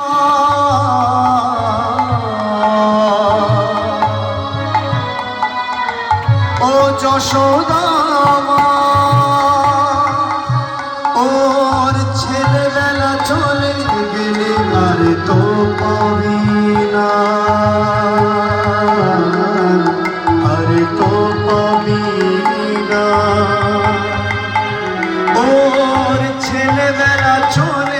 ও যশোদা ওর ছেলেবেলা চলে গেলে আর তো পাবি না। আর তো পাবি না। ওর ছেলেবেলা চলে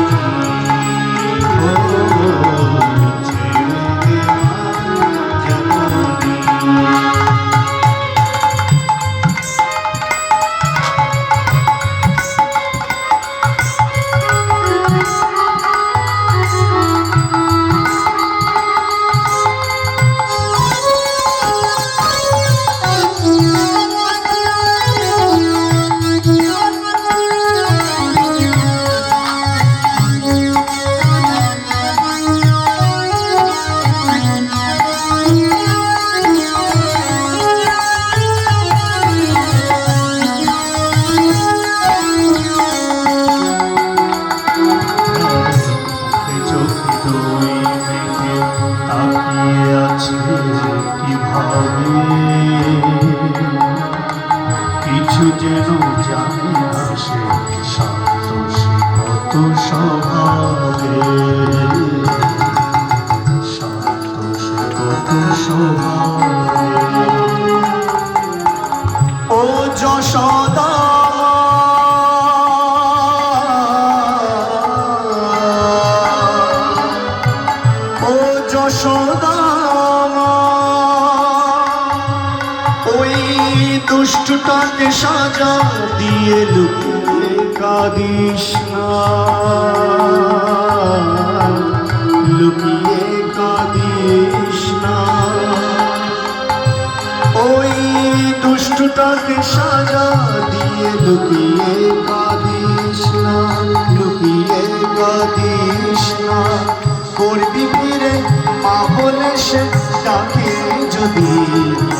কিছু যেন জানে না সে শান্ত কত স্বভাবে শান্ত সে কত স্বভাবে ও যশোদা ও যশোদা। দুষ্টটাকে সাজা দিয়ে লুকিয়ে কাঁদিস না। লুকিয়ে কাঁদিস না। ওই দুষ্টটাকে সাজা দিয়ে লুকিয়ে কাঁদিস না, লুকিয়ে কাঁদিস না। করবি ফিরে, মা বলে সে ডাকে যদি।